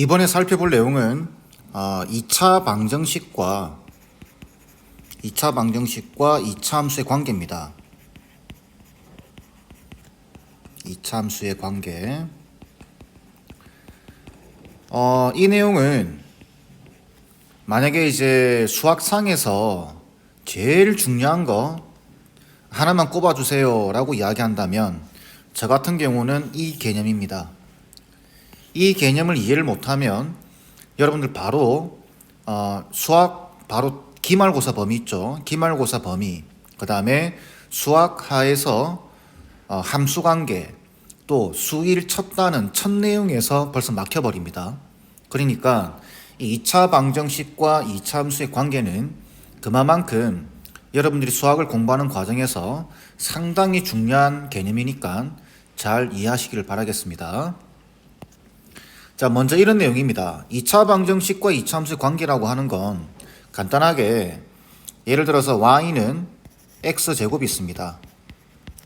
이번에 살펴볼 내용은 어, 2차 방정식과 2차 방정식과 2차 함수의 관계입니다. 2차 함수의 관계. 어, 이 내용은 만약에 이제 수학상에서 제일 중요한 거 하나만 꼽아주세요 라고 이야기한다면 저 같은 경우는 이 개념입니다. 이 개념을 이해를 못하면 여러분들 바로 어, 수학 바로 기말고사 범위 있죠. 기말고사 범위. 그 다음에 수학하에서 어, 함수 관계 또 수일 쳤다는 첫 내용에서 벌써 막혀버립니다. 그러니까 이 2차 방정식과 2차 함수의 관계는 그만큼 여러분들이 수학을 공부하는 과정에서 상당히 중요한 개념이니까 잘 이해하시기를 바라겠습니다. 자, 먼저 이런 내용입니다. 2차 방정식과 2차 함수의 관계라고 하는 건 간단하게 예를 들어서 y는 x 제곱이 있습니다.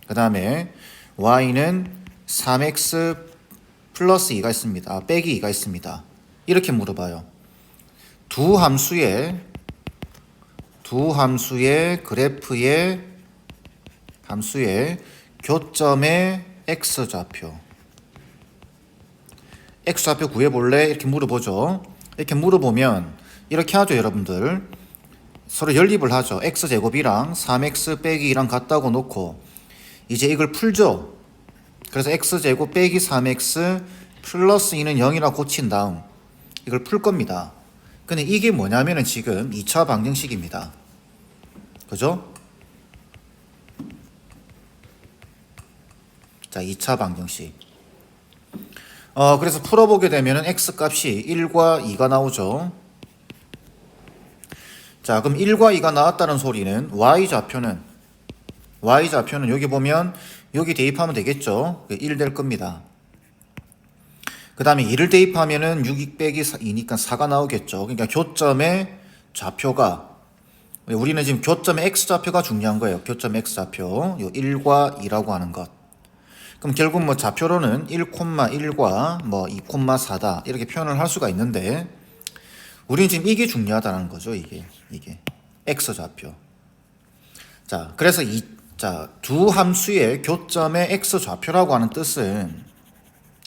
그 다음에 y는 3x 플러스 2가 있습니다. 아, 빼기 2가 있습니다. 이렇게 물어봐요. 두 함수의 두 함수의 그래프의 함수의 교점의 x 좌표 x 좌표 구해볼래? 이렇게 물어보죠. 이렇게 물어보면 이렇게 하죠, 여러분들. 서로 연립을 하죠. x 제곱이랑 3x 빼기 2랑 같다고 놓고 이제 이걸 풀죠. 그래서 x 제곱 빼기 3x 플러스 2는 0이라 고친 다음 이걸 풀 겁니다. 근데 이게 뭐냐면은 지금 2차 방정식입니다. 그죠? 자, 2차 방정식. 어, 그래서 풀어보게 되면은 x 값이 1과 2가 나오죠. 자, 그럼 1과 2가 나왔다는 소리는 y 좌표는 y 좌표는 여기 보면 여기 대입하면 되겠죠. 1 될 겁니다. 그 다음에 2를 대입하면은 6 빼기 2니까 4가 나오겠죠. 그러니까 교점의 좌표가 우리는 지금 교점의 x 좌표가 중요한 거예요. 교점 x 좌표. 요 1과 2라고 하는 것. 그럼 결국 뭐 좌표로는 1,1과 뭐 2,4다 이렇게 표현을 할 수가 있는데 우리는 지금 이게 중요하다는 거죠. 이게 이게 x 좌표. 자, 그래서 이 자, 두 함수의 교점의 x 좌표라고 하는 뜻은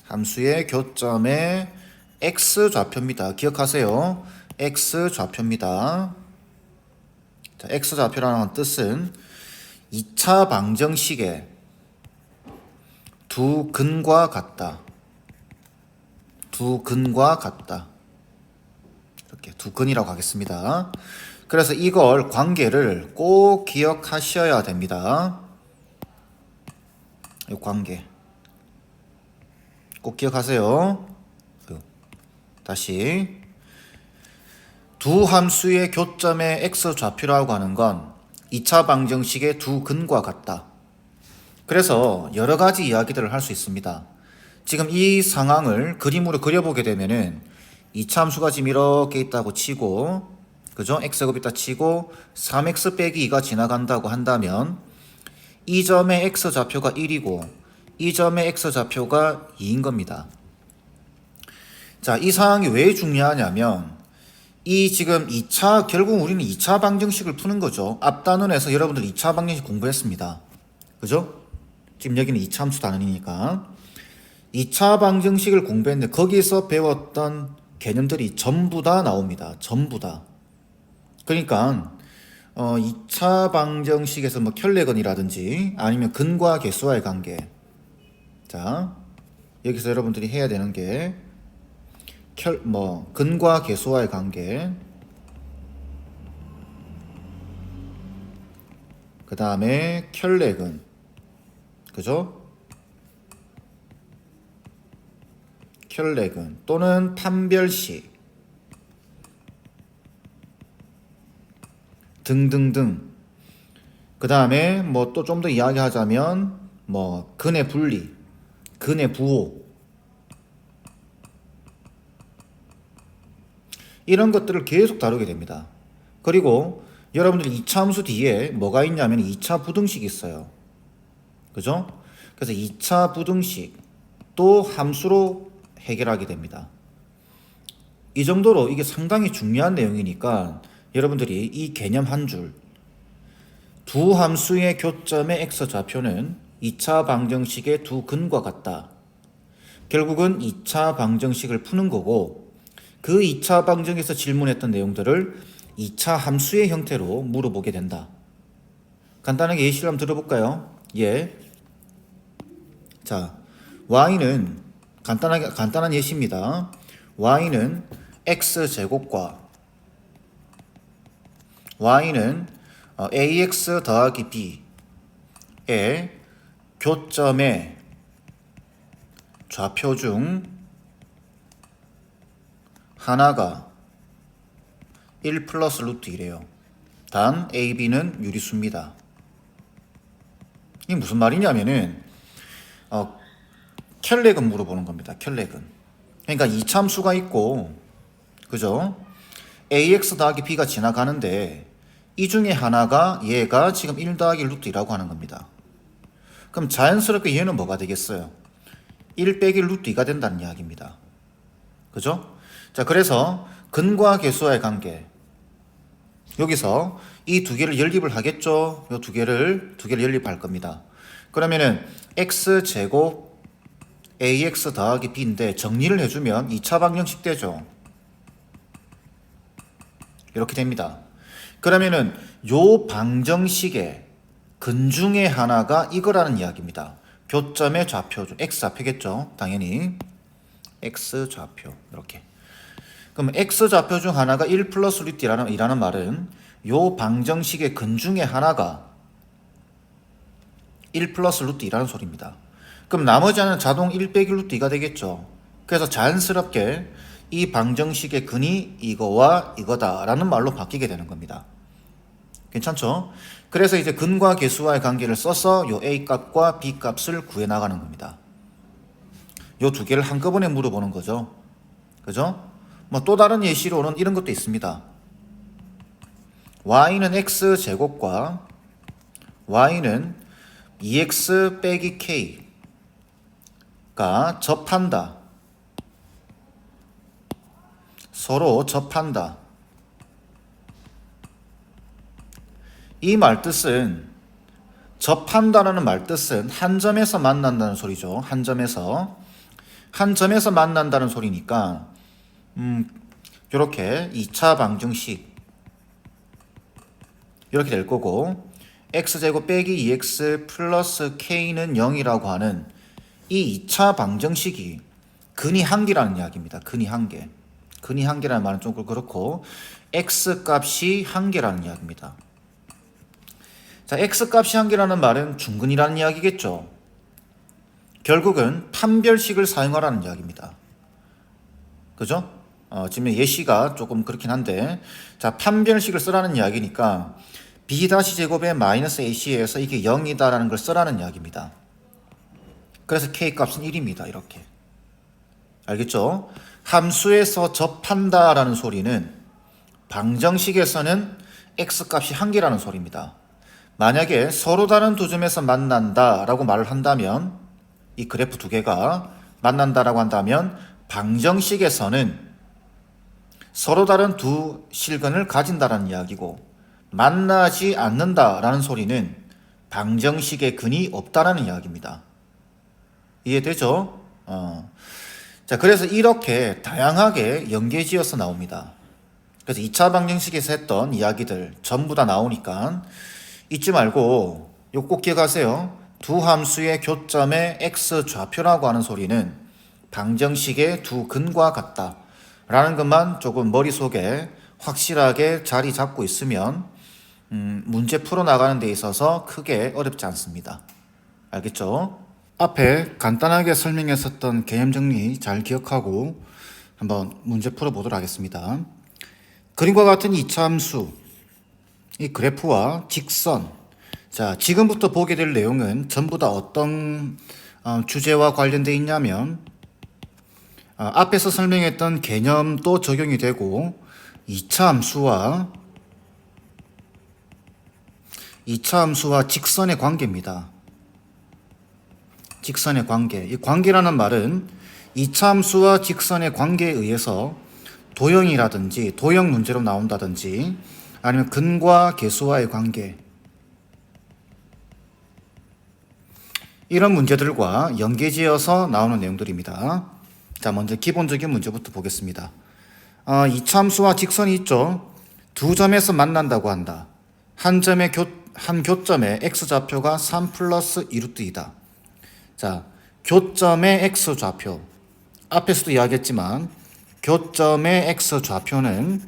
함수의 교점의 x 좌표입니다. 기억하세요. x 좌표입니다. 자, x 좌표라는 뜻은 2차 방정식의 두 근과 같다. 두 근과 같다. 이렇게 두 근이라고 하겠습니다. 그래서 이걸 관계를 꼭 기억하셔야 됩니다. 이 관계. 꼭 기억하세요. 다시 두 함수의 교점의 x 좌표라고 하는 건 2차 방정식의 두 근과 같다. 그래서 여러 가지 이야기들을 할 수 있습니다. 지금 이 상황을 그림으로 그려보게 되면은 2차 함수가 지금 이렇게 있다고 치고 그죠? x제곱 있다 치고 3x 빼기 2가 지나간다고 한다면 이 점의 x 좌표가 1이고 이 점의 x 좌표가 2인 겁니다. 자, 이 상황이 왜 중요하냐면 이 지금 2차 결국 우리는 2차 방정식을 푸는 거죠. 앞 단원에서 여러분들 2차 방정식 공부했습니다. 그죠? 지금 여기는 2차 함수 단원이니까 2차 방정식을 공부했는데 거기서 배웠던 개념들이 전부 다 나옵니다. 전부 다. 그러니까 어 2차 방정식에서 뭐 켈레건이라든지 아니면 근과 개수와의 관계. 자, 여기서 여러분들이 해야 되는 게 켈, 뭐 근과 개수와의 관계. 그 다음에 켈레근. 그죠? 켈레근 또는 판별식 등등등. 그 다음에 뭐 또 좀 더 이야기하자면 뭐 근의 분리, 근의 부호 이런 것들을 계속 다루게 됩니다. 그리고 여러분들이 2차 함수 뒤에 뭐가 있냐면 2차 부등식이 있어요. 그죠? 그래서 2차 부등식 또 함수로 해결하게 됩니다. 이 정도로 이게 상당히 중요한 내용이니까 여러분들이 이 개념 한 줄, 두 함수의 교점의 x 좌표는 2차 방정식의 두 근과 같다. 결국은 2차 방정식을 푸는 거고 그 2차 방정에서 질문했던 내용들을 2차 함수의 형태로 물어보게 된다. 간단하게 예시를 한번 들어볼까요? 예. 자, y는 간단하게 간단한 예시입니다. y는 x 제곱과 y는 어, ax 더하기 b의 교점의 좌표 중 하나가 1 플러스 루트 1이에요. 단 a, b는 유리수입니다. 이게 무슨 말이냐면은 어, 켈렉은 물어보는 겁니다. 켈렉은. 그러니까 이참수가 있고 그죠? ax 더하기 b가 지나가는데 이 중에 하나가 얘가 지금 1 더하기 루트 2라고 하는 겁니다. 그럼 자연스럽게 얘는 뭐가 되겠어요? 1 빼기 루트 2가 된다는 이야기입니다. 그죠? 자, 그래서 근과 계수와의 관계. 여기서 이 두 개를 연립을 하겠죠? 이 두 개를, 두 개를 연립할 겁니다. 그러면은 x 제곱 ax 더하기 b인데 정리를 해주면 2차 방정식 되죠. 이렇게 됩니다. 그러면은 요 방정식의 근 중에 하나가 이거라는 이야기입니다. 교점의 좌표, x 좌표겠죠? 당연히 x 좌표 이렇게. 그럼 x 좌표 중 하나가 1 플러스 루트라는 말은 요 방정식의 근 중에 하나가 1 플러스 루트 2라는 소리입니다. 그럼 나머지 하나는 자동 1 빼기 루트 2가 되겠죠. 그래서 자연스럽게 이 방정식의 근이 이거와 이거다라는 말로 바뀌게 되는 겁니다. 괜찮죠? 그래서 이제 근과 계수와의 관계를 써서 요 a 값과 b 값을 구해 나가는 겁니다. 요 두 개를 한꺼번에 물어보는 거죠. 그죠? 뭐 또 다른 예시로는 이런 것도 있습니다. y는 x 제곱과 y는 2x 빼기 k가 접한다. 서로 접한다. 이 말뜻은 접한다라는 말뜻은 한 점에서 만난다는 소리죠. 한 점에서 한 점에서 만난다는 소리니까 음 이렇게 2차 방정식 이렇게 될 거고 x제곱 빼기 2x 플러스 k는 0이라고 하는 이 2차 방정식이 근이 한 개라는 이야기입니다. 근이 한 개. 근이 한 개라는 말은 좀 그렇고 x 값이 한 개라는 이야기입니다. 자, x 값이 한 개라는 말은 중근이라는 이야기겠죠. 결국은 판별식을 사용하라는 이야기입니다. 그죠? 어, 지금 예시가 조금 그렇긴 한데, 자, 판별식을 쓰라는 이야기니까, b 다시 제곱에 마이너스 ac에서 이게 0이다라는 걸 쓰라는 이야기입니다. 그래서 k 값은 1입니다. 이렇게. 알겠죠? 함수에서 접한다라는 소리는 방정식에서는 x 값이 한 개라는 소리입니다. 만약에 서로 다른 두 점에서 만난다라고 말을 한다면 이 그래프 두 개가 만난다라고 한다면 방정식에서는 서로 다른 두 실근을 가진다라는 이야기고 만나지 않는다라는 소리는 방정식의 근이 없다라는 이야기입니다. 이해되죠? 어. 자, 그래서 이렇게 다양하게 연계지어서 나옵니다. 그래서 2차 방정식에서 했던 이야기들 전부 다 나오니까 잊지 말고 요 꼭 기억하세요. 두 함수의 교점의 x 좌표라고 하는 소리는 방정식의 두 근과 같다. 라는 것만 조금 머릿속에 확실하게 자리 잡고 있으면 음, 문제 풀어 나가는 데 있어서 크게 어렵지 않습니다. 알겠죠? 앞에 간단하게 설명했었던 개념 정리 잘 기억하고 한번 문제 풀어보도록 하겠습니다. 그림과 같은 이차함수, 이 그래프와 직선. 자, 지금부터 보게 될 내용은 전부 다 어떤 어, 주제와 관련되어 있냐면 어, 앞에서 설명했던 개념도 적용이 되고 2차 함수와 2차 함수와 직선의 관계입니다. 직선의 관계. 이 관계라는 말은 2차 함수와 직선의 관계에 의해서 도형이라든지 도형 문제로 나온다든지 아니면 근과 계수와의 관계 이런 문제들과 연계지어서 나오는 내용들입니다. 자, 먼저 기본적인 문제부터 보겠습니다. 어, 이참수와 직선이 있죠. 두 점에서 만난다고 한다. 한 점의 교, 한 교점의 x좌표가 3 플러스 2루트이다. 자, 교점의 x좌표. 앞에서도 이야기했지만, 교점의 x좌표는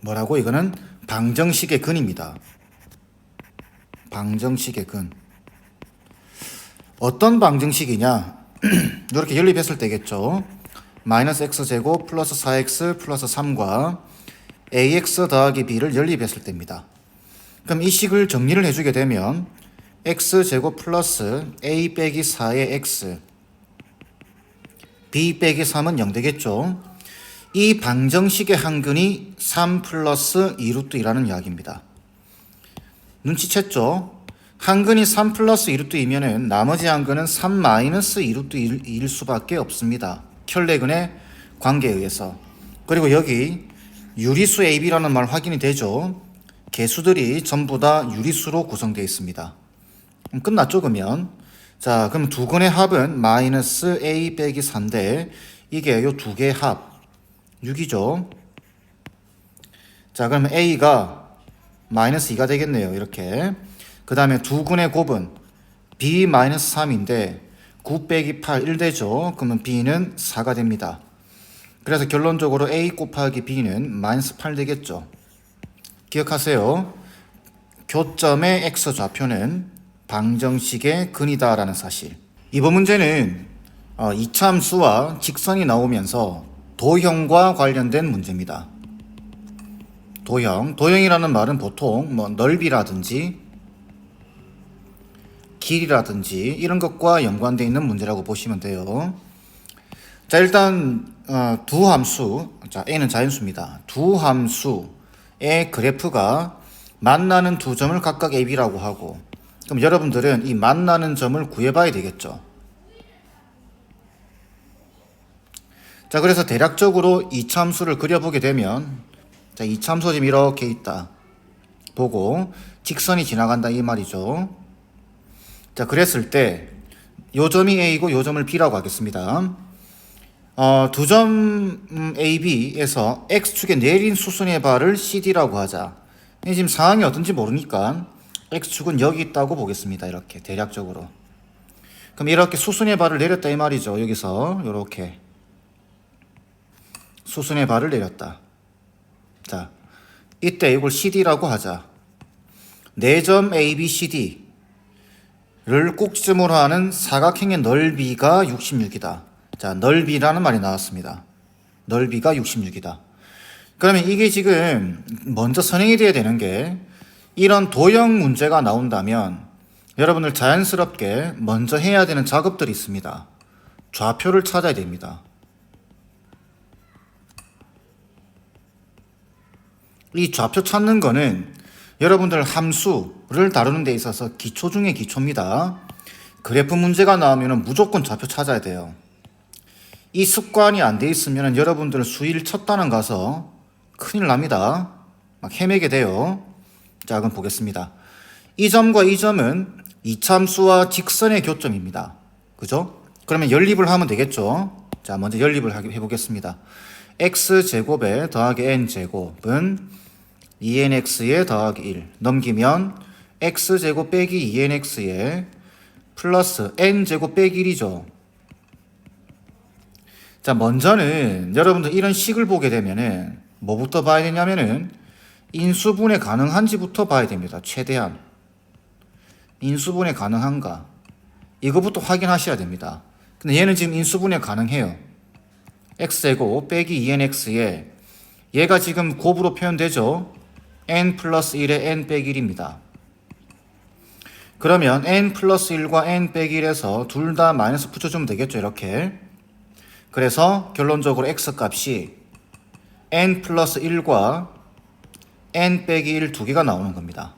뭐라고? 이거는 방정식의 근입니다. 방정식의 근. 어떤 방정식이냐? 이렇게 연립했을 때겠죠. 마이너스 x제곱 플러스 4x 플러스 3과 ax 더하기 b를 연립했을 때입니다. 그럼 이 식을 정리를 해주게 되면 x제곱 플러스 a 빼기 4의 x b 빼기 3은 0 되겠죠. 이 방정식의 한근이 3 플러스 2루트이라는 이야기입니다. 눈치챘죠? 한근이 3 플러스 2루트이면은 나머지 한근은 3 마이너스 2루트일 수밖에 없습니다. 켤레근의 관계에 의해서. 그리고 여기 유리수 AB라는 말 확인이 되죠? 개수들이 전부 다 유리수로 구성되어 있습니다. 음, 끝났죠, 그러면? 자, 그럼 두 근의 합은 마이너스 A 빼기 4인데 이게 요 두 개의 합 6이죠. 자, 그러면 A가 마이너스 2가 되겠네요. 이렇게. 그 다음에 두 근의 곱은 B 마이너스 3인데 9 빼기 8, 1 되죠. 그러면 B는 4가 됩니다. 그래서 결론적으로 A 곱하기 B는 마이너스 8 되겠죠. 기억하세요. 교점의 X 좌표는 방정식의 근이다라는 사실. 이번 문제는 어, 이참수와 직선이 나오면서 도형과 관련된 문제입니다. 도형. 도형이라는 말은 보통 뭐 넓이라든지 길이라든지 이런 것과 연관되어 있는 문제라고 보시면 돼요. 자, 일단 어, 두 함수, 자, a는 자연수입니다. 두 함수 의 그래프가 만나는 두 점을 각각 ab라고 하고 그럼 여러분들은 이 만나는 점을 구해봐야 되겠죠. 자, 그래서 대략적으로 이 참수를 그려보게 되면 자, 이 참수 지금 이렇게 있다. 보고 직선이 지나간다 이 말이죠. 자, 그랬을 때 요 점이 A고 요 점을 B라고 하겠습니다. 어, 두점 음, AB에서 X축에 내린 수순의 발을 CD라고 하자. 이 지금 상황이 어떤지 모르니까 X축은 여기 있다고 보겠습니다. 이렇게 대략적으로. 그럼 이렇게 수순의 발을 내렸다 이 말이죠. 여기서 이렇게 수순의 발을 내렸다. 자, 이때 이걸 CD라고 하자. 4점 ABCD 를 꼭지점으로 하는 사각형의 넓이가 66이다. 자, 넓이라는 말이 나왔습니다. 넓이가 66이다. 그러면 이게 지금 먼저 선행이 돼야 되는 게 이런 도형 문제가 나온다면 여러분들 자연스럽게 먼저 해야 되는 작업들이 있습니다. 좌표를 찾아야 됩니다. 이 좌표 찾는 거는 여러분들 함수를 다루는 데 있어서 기초 중에 기초입니다. 그래프 문제가 나오면 무조건 좌표 찾아야 돼요. 이 습관이 안 돼 있으면 여러분들 수일 첫 단원 가서 큰일 납니다. 막 헤매게 돼요. 자, 그럼 보겠습니다. 이 점과 이 점은 이참수와 직선의 교점입니다. 그죠? 그러면 연립을 하면 되겠죠? 자, 먼저 연립을 해보겠습니다. x제곱에 더하기 n제곱은 2nx에 더하기 1 넘기면 x제곱 빼기 2nx에 플러스 n제곱 빼기 1이죠. 자, 먼저는 여러분들 이런 식을 보게 되면은 뭐부터 봐야 되냐면은 인수분해 가능한지부터 봐야 됩니다. 최대한. 인수분해 가능한가? 이거부터 확인하셔야 됩니다. 근데 얘는 지금 인수분해 가능해요. x제곱 빼기 2nx에 얘가 지금 곱으로 표현되죠? n 플러스 1에 n 빼기 1입니다. 그러면 n 플러스 1과 n 빼기 1에서 둘 다 마이너스 붙여주면 되겠죠, 이렇게. 그래서 결론적으로 x 값이 n 플러스 1과 n 빼기 1 두 개가 나오는 겁니다.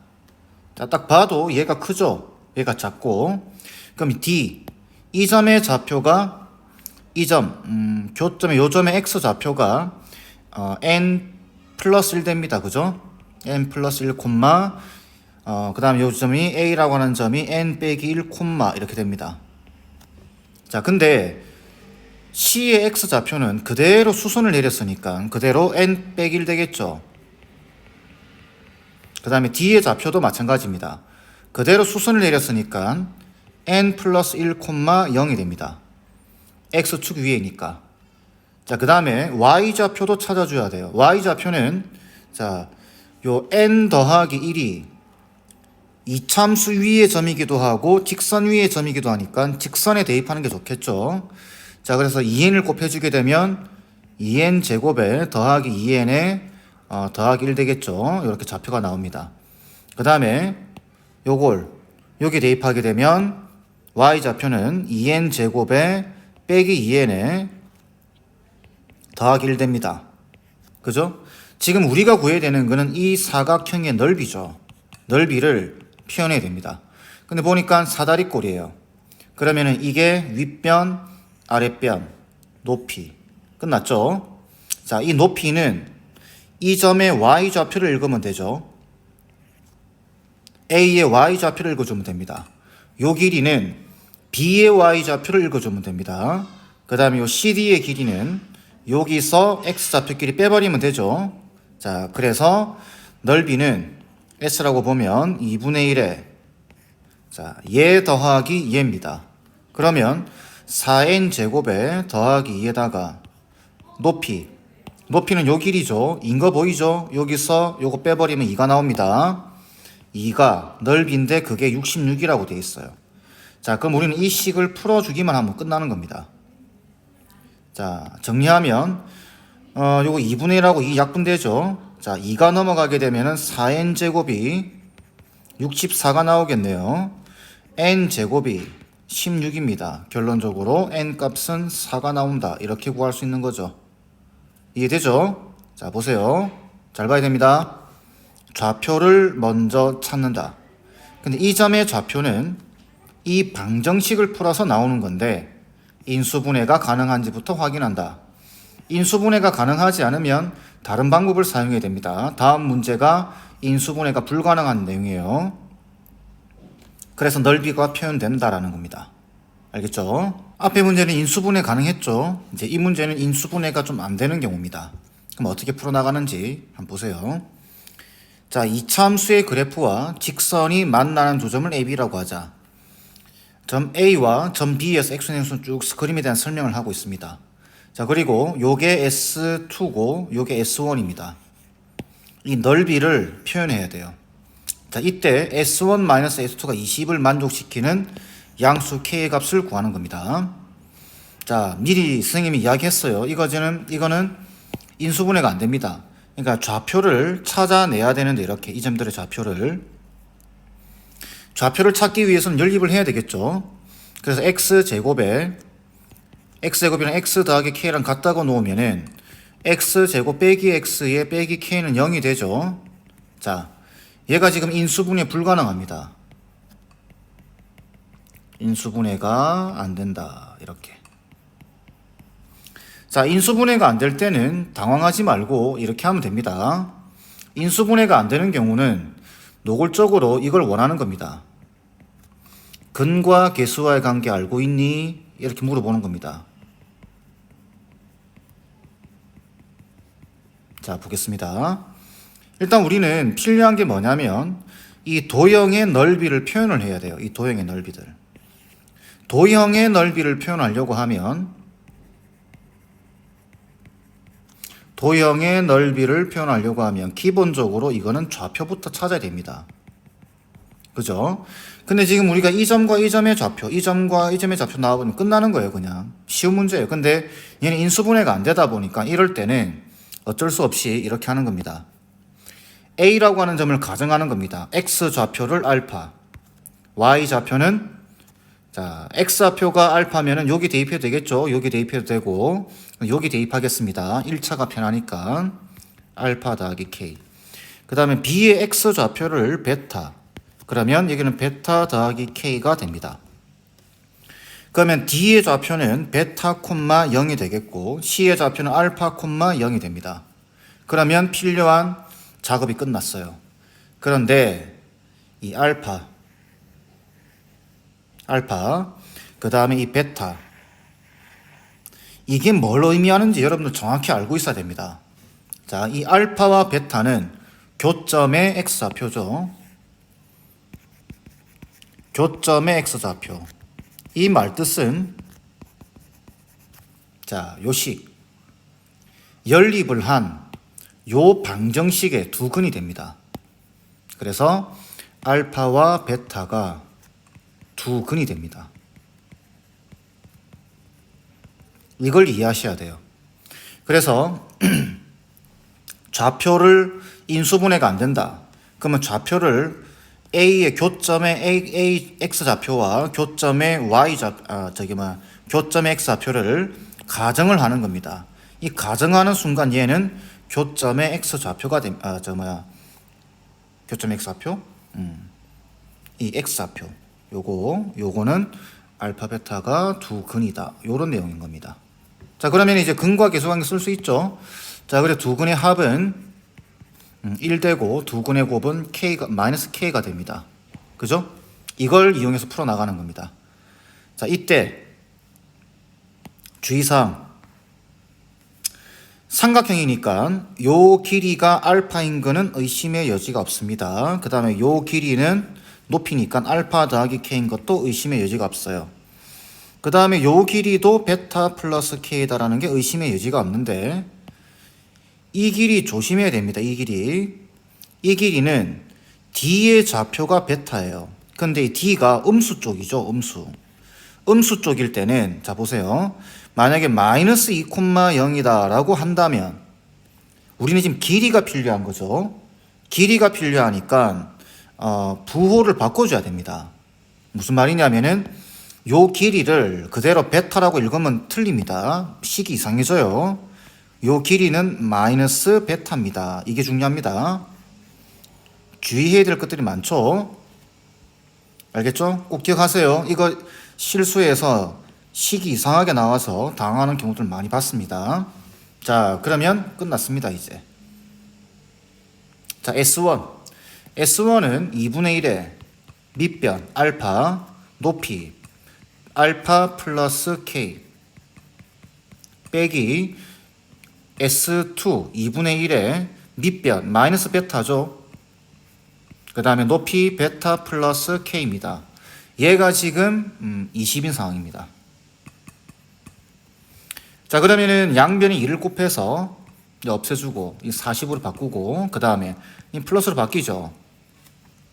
자, 딱 봐도 얘가 크죠? 얘가 작고. 그럼 D, 이 점의 좌표가 이 점, 음, 교점의 요 점의 x 좌표가 어, n 플러스 1 됩니다. 그죠? n 플러스 1 콤마 어, 그 다음에 요점이 a라고 하는 점이 n 빼기 1 콤마 이렇게 됩니다. 자, 근데 C의 x 좌표는 그대로 수선을 내렸으니까 그대로 n 빼기 1 되겠죠. 그 다음에 D의 좌표도 마찬가지입니다. 그대로 수선을 내렸으니까 n 플러스 1 콤마 0이 됩니다. x축 위에니까. 자, 그 다음에 y 좌표도 찾아줘야 돼요. y 좌표는 자, 요 n 더하기 1이 이참수 위의 점이기도 하고 직선 위의 점이기도 하니까 직선에 대입하는 게 좋겠죠. 자, 그래서 2n을 곱해주게 되면 2n 제곱에 더하기 2n에 어, 더하기 1 되겠죠. 이렇게 좌표가 나옵니다. 그 다음에 요걸 여기 대입하게 되면 y 좌표는 2n 제곱에 빼기 2n에 더하기 1 됩니다. 그죠? 지금 우리가 구해야 되는 거는 이 사각형의 넓이죠. 넓이를 표현해야 됩니다. 근데 보니까 사다리꼴이에요. 그러면은 이게 윗변, 아랫변, 높이. 끝났죠? 자, 이 높이는 이 점의 y 좌표를 읽으면 되죠. A의 y 좌표를 읽어주면 됩니다. 요 길이는 B의 y 좌표를 읽어주면 됩니다. 그 다음에 요 CD의 길이는 여기서 x 좌표끼리 빼버리면 되죠. 자, 그래서 넓이는 S라고 보면 2분의 1에 자, 얘 더하기 얘입니다. 그러면 4n 제곱에 더하기 2에다가 높이 높이는 요 길이죠. 인 거 보이죠? 여기서 요거 빼버리면 2가 나옵니다. 2가 넓이인데 그게 66이라고 돼 있어요. 자, 그럼 우리는 이 식을 풀어주기만 하면 끝나는 겁니다. 자, 정리하면 어, 요거 2분의 1하고 2 약분되죠. 자, 2가 넘어가게 되면은 4n 제곱이 64가 나오겠네요. n 제곱이 16입니다. 결론적으로 n 값은 4가 나온다. 이렇게 구할 수 있는 거죠. 이해되죠? 자, 보세요. 잘 봐야 됩니다. 좌표를 먼저 찾는다. 근데 이 점의 좌표는 이 방정식을 풀어서 나오는 건데 인수분해가 가능한지부터 확인한다. 인수분해가 가능하지 않으면 다른 방법을 사용해야 됩니다. 다음 문제가 인수분해가 불가능한 내용이에요. 그래서 넓이가 표현된다라는 겁니다. 알겠죠? 앞에 문제는 인수분해 가능했죠. 이제 이 문제는 인수분해가 좀 안 되는 경우입니다. 그럼 어떻게 풀어나가는지 한번 보세요. 자, 이참수의 그래프와 직선이 만나는 두 점을 AB라고 하자. 점 A와 점 B에서 X행선 쭉 그림에 대한 설명을 하고 있습니다. 자, 그리고 요게 S2고 요게 S1입니다. 이 넓이를 표현해야 돼요. 자, 이때 S1-S2가 20을 만족시키는 양수 K의 값을 구하는 겁니다. 자, 미리 선생님이 이야기했어요. 이거는, 이거는 인수분해가 안 됩니다. 그러니까 좌표를 찾아내야 되는데 이렇게 이 점들의 좌표를 좌표를 찾기 위해서는 연립을 해야 되겠죠. 그래서 x 제곱에 x 더하기 k랑 같다고 놓으면은 x 제곱 빼기 x에 빼기 k는 0이 되죠. 자, 얘가 지금 인수분해 불가능합니다. 인수분해가 안 된다. 이렇게. 자, 인수분해가 안 될 때는 당황하지 말고 이렇게 하면 됩니다. 인수분해가 안 되는 경우는 노골적으로 이걸 원하는 겁니다. 근과 개수와의 관계 알고 있니? 이렇게 물어보는 겁니다. 자, 보겠습니다. 일단 우리는 필요한 게 뭐냐면 이 도형의 넓이를 표현을 해야 돼요. 이 도형의 넓이들. 도형의 넓이를 표현하려고 하면 도형의 넓이를 표현하려고 하면 기본적으로 이거는 좌표부터 찾아야 됩니다. 그죠? 근데 지금 우리가 이 점과 이 점의 좌표, 이 점과 이 점의 좌표 나와보면 끝나는 거예요, 그냥. 쉬운 문제예요. 근데 얘는 인수분해가 안 되다 보니까 이럴 때는 어쩔 수 없이 이렇게 하는 겁니다. A라고 하는 점을 가정하는 겁니다. X 좌표를 알파, Y 좌표는 자, X 좌표가 알파면은 여기 대입해도 되겠죠? 여기 대입해도 되고 여기 대입하겠습니다. 1차가 편하니까 알파 더하기 K. 그 다음에 B의 X 좌표를 베타. 그러면 여기는 베타 더하기 K가 됩니다. 그러면 D의 좌표는 베타 콤마 0이 되겠고 C의 좌표는 알파 콤마 0이 됩니다. 그러면 필요한 작업이 끝났어요. 그런데 이 알파, 알파, 그 다음에 이 베타, 이게 뭘 의미하는지 여러분들 정확히 알고 있어야 됩니다. 자, 이 알파와 베타는 교점의 x좌표죠. 교점의 x좌표. 이 말 뜻은 자, 요식 연립을 한 요 방정식의 두 근이 됩니다. 그래서 알파와 베타가 두 근이 됩니다. 이걸 이해하셔야 돼요. 그래서 좌표를 인수분해가 안 된다. 그러면 좌표를 A의 교점의 A, A x 좌표와 교점의 y 좌 아, 저기 뭐 교점의 x 좌표를 가정을 하는 겁니다. 이 가정하는 순간 얘는 교점의 x 좌표가 됨. 아, 저 뭐야 교점 x 좌표. 음. 이 x 좌표. 요거 요거는 알파 베타가 두 근이다. 요런 내용인 겁니다. 자 그러면 이제 근과 계수관계 쓸 수 있죠. 자 그래 두 근의 합은 음, 1되고 두 근의 곱은 k가 마이너스 k가 됩니다. 그죠? 이걸 이용해서 풀어 나가는 겁니다. 자 이때 주의사항 삼각형이니까 요 길이가 알파인 거는 의심의 여지가 없습니다. 그 다음에 요 길이는 높이니까 알파 더하기 k인 것도 의심의 여지가 없어요. 그 다음에 요 길이도 베타 플러스 k다라는 게 의심의 여지가 없는데 이 길이 조심해야 됩니다. 이 길이. 이 길이는 D의 좌표가 베타예요. 근데 이 D가 음수 쪽이죠. 음수. 음수 쪽일 때는 자 보세요. 만약에 마이너스 2,0이다 라고 한다면 우리는 지금 길이가 필요한 거죠. 길이가 필요하니까 어, 부호를 바꿔줘야 됩니다. 무슨 말이냐면은 요 길이를 그대로 베타라고 읽으면 틀립니다. 식이 이상해져요. 요 길이는 마이너스 베타입니다. 이게 중요합니다. 주의해야 될 것들이 많죠. 알겠죠? 꼭 기억하세요. 이거 실수해서 식이 이상하게 나와서 당하는 경우들 많이 봤습니다. 자, 그러면 끝났습니다, 이제. 자, S1. S1은 2분의 1의 밑변, 알파, 높이, 알파 플러스 K, 빼기 S2 2분의 1의 밑변 마이너스 베타죠. 그 다음에 높이 베타 플러스 K입니다. 얘가 지금 음, 20인 상황입니다. 자 그러면은 양변이 2를 곱해서 없애주고 이 40으로 바꾸고 그 다음에 이 플러스로 바뀌죠.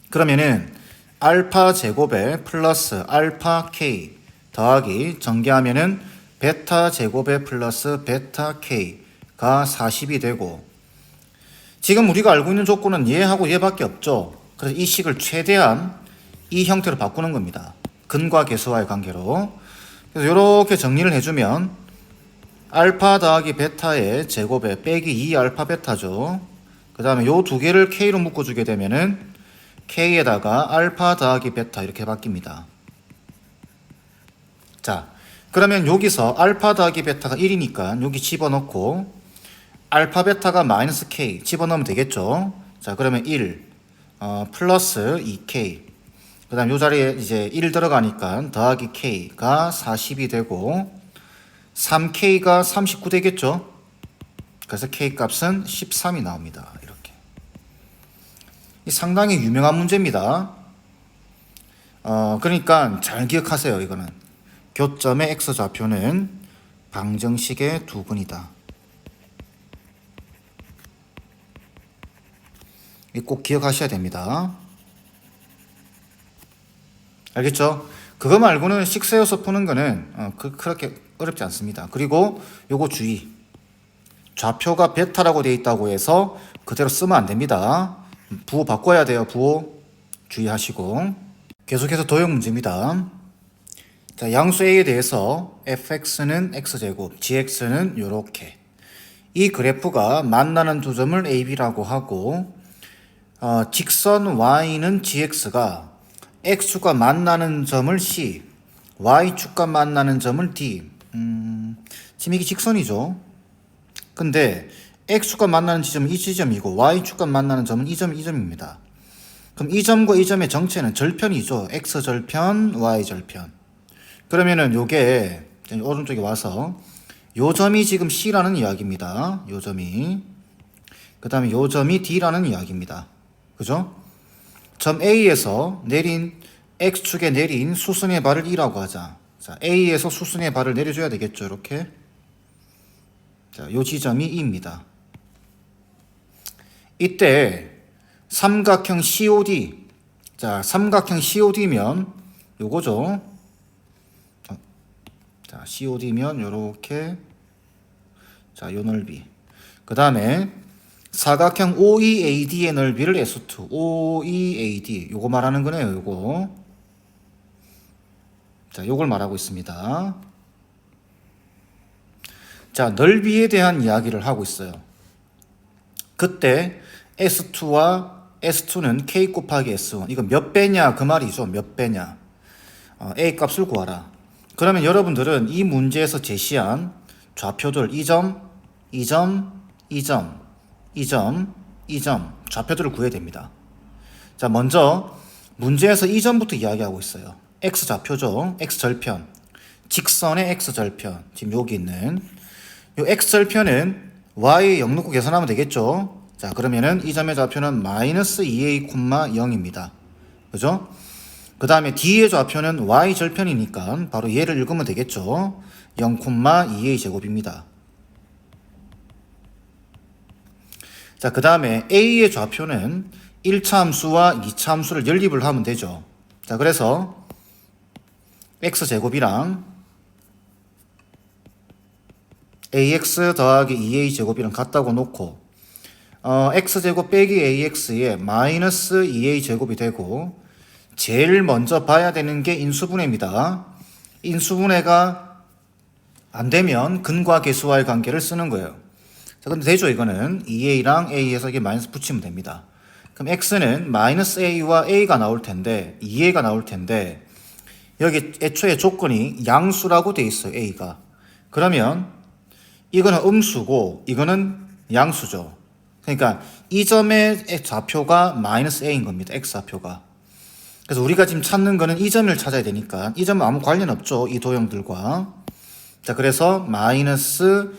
그러면은 알파 제곱에 플러스 알파 K 더하기 전개하면은 베타 제곱에 플러스 베타 K 가 40이 되고 지금 우리가 알고 있는 조건은 얘하고 얘밖에 없죠. 그래서 이 식을 최대한 이 형태로 바꾸는 겁니다. 근과 계수와의 관계로. 그래서 이렇게 정리를 해주면 알파 더하기 베타의 제곱에 빼기 2 알파 베타죠. 그 다음에 요 두 개를 k로 묶어주게 되면은 k에다가 알파 더하기 베타 이렇게 바뀝니다. 자, 그러면 여기서 알파 더하기 베타가 1이니까 여기 집어넣고 알파 베타가 마이너스 k 집어넣으면 되겠죠. 자 그러면 1 어, 플러스 2k 그 다음 요 자리에 이제 1 들어가니까 더하기 k가 40이 되고 3k가 39 되겠죠. 그래서 k 값은 13이 나옵니다. 이렇게 이 상당히 유명한 문제입니다. 어, 그러니까 잘 기억하세요. 이거는 교점의 x 좌표는 방정식의 두 근이다. 꼭 기억하셔야 됩니다. 알겠죠? 그거 말고는 식세어서 푸는 거는 어, 그, 그렇게 어렵지 않습니다. 그리고 요거 주의. 좌표가 베타라고 되어 있다고 해서 그대로 쓰면 안 됩니다. 부호 바꿔야 돼요. 부호 주의하시고. 계속해서 도형 문제입니다. 자, 양수 A에 대해서 fx는 x제곱, gx는 요렇게. 이 그래프가 만나는 두 점을 AB라고 하고 어, 직선 y는 gx가 x가 만나는 점을 c, y축과 만나는 점을 D. 음, 지금 이게 직선이죠. 근데 x축과 만나는 지점은 이 지점이고 y축과 만나는 점은 이 점, 이 점입니다. 그럼 이 점과 이 점의 정체는 절편이죠. x 절편, y 절편. 그러면은 요게 오른쪽에 와서 요 점이 지금 C라는 이야기입니다. 요 점이. 그 다음에 요 점이 D라는 이야기입니다. 그죠? 점 A에서 내린 X축에 내린 수순의 발을 E라고 하자. 자, A에서 수순의 발을 내려줘야 되겠죠. 이렇게. 자, 요 지점이 E입니다. 이때 삼각형 COD. 자, 삼각형 COD면 요거죠. 어, 자, COD면 요렇게 자, 요 넓이. 그다음에 사각형 OEAD의 넓이를 S2. OEAD. 요거 말하는 거네요, 요거. 자, 요걸 말하고 있습니다. 자, 넓이에 대한 이야기를 하고 있어요. 그때 S2와 S2는 K 곱하기 S1. 이거 몇 배냐? 그 말이죠. 몇 배냐? 어, A 값을 구하라. 그러면 여러분들은 이 문제에서 제시한 좌표들 2점, 2점, 2점, 2점, 2점 좌표들을 구해야 됩니다. 자, 먼저 문제에서 2점부터 이야기하고 있어요. X 좌표죠. X 절편. 직선의 X 절편. 지금 여기 있는 이 X 절편은 Y 0 놓고 계산하면 되겠죠. 자, 그러면은 이 점의 좌표는 마이너스 2a, 0입니다. 그죠? 그 다음에 D의 좌표는 Y 절편이니까 바로 얘를 읽으면 되겠죠. 0, 2a 제곱입니다. 자, 그 다음에 A의 좌표는 1차 함수와 2차 함수를 연립을 하면 되죠. 자, 그래서 x제곱이랑 ax 더하기 2a 제곱이랑 같다고 놓고 어, x제곱 빼기 ax에 마이너스 2a 제곱이 되고 제일 먼저 봐야 되는 게 인수분해입니다. 인수분해가 안 되면 근과 계수와의 관계를 쓰는 거예요. 자, 근데 되죠, 이거는. 2a랑 a에서 이게 마이너스 붙이면 됩니다. 그럼 x는 마이너스 a와 a가 나올 텐데, 2a가 나올 텐데, 여기 애초에 조건이 양수라고 돼 있어요, a가. 그러면 이거는 음수고, 이거는 양수죠. 그러니까 이 점의 좌표가 마이너스 a인 겁니다, x 좌표가. 그래서 우리가 지금 찾는 거는 이 점을 찾아야 되니까, 이 점은 아무 관련 없죠, 이 도형들과. 자, 그래서 마이너스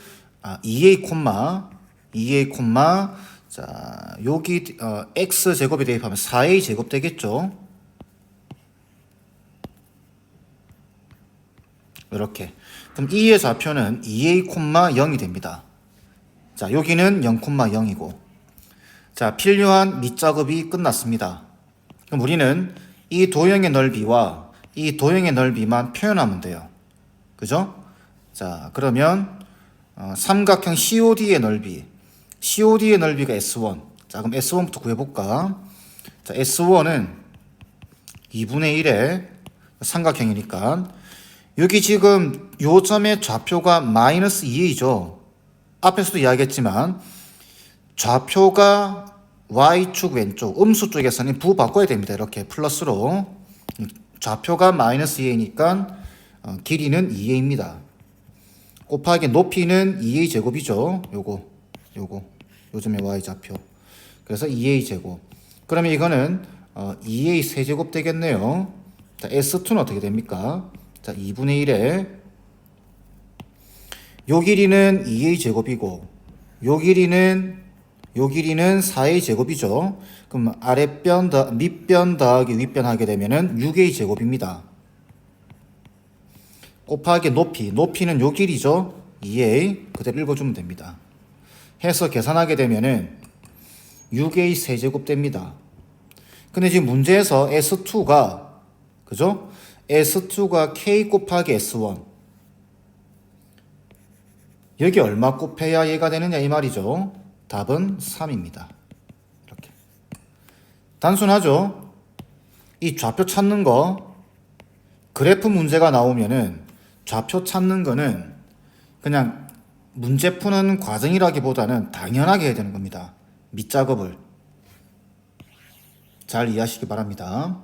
아, 2a 콤마 2a 콤마 자 여기 어, x 제곱에 대입하면 4a 제곱 되겠죠. 이렇게 그럼 2의 좌표는 2a 콤마 0이 됩니다. 자 여기는 0 콤마 0이고 자 필요한 밑작업이 끝났습니다. 그럼 우리는 이 도형의 넓이와 이 도형의 넓이만 표현하면 돼요. 그죠? 자 그러면 어, 삼각형 COD의 넓이. COD의 넓이가 S1. 자, 그럼 S1부터 구해볼까? 자, S1은 2분의 1의 삼각형이니까 여기 지금 요 점의 좌표가 마이너스 2a죠. 앞에서도 이야기했지만 좌표가 y축 왼쪽 음수 쪽에서는 부 바꿔야 됩니다. 이렇게 플러스로 좌표가 마이너스 2a니까 어, 길이는 2a입니다. 곱하기 높이는 2a 제곱이죠. 요거, 요거, 요즘의 y 좌표. 그래서 2a 제곱. 그러면 이거는 어, 2a 세제곱 되겠네요. 자, S2는 어떻게 됩니까? 자, 2분의 1에 요 길이는 2a 제곱이고 요 길이는 요 길이는 4a 제곱이죠. 그럼 아랫변 더 밑변 더하기 윗변 하게 되면은 6a 제곱입니다. 곱하기 높이, 높이는 요 길이죠. 2a 그대로 읽어주면 됩니다. 해서 계산하게 되면은 6a 세제곱 됩니다. 근데 지금 문제에서 S2가 그죠? S2가 k 곱하기 S1 여기 얼마 곱해야 얘가 되느냐 이 말이죠. 답은 3입니다. 이렇게 단순하죠. 이 좌표 찾는 거 그래프 문제가 나오면은 좌표 찾는 거는 그냥 문제 푸는 과정이라기보다는 당연하게 해야 되는 겁니다. 밑작업을 잘 이해하시기 바랍니다.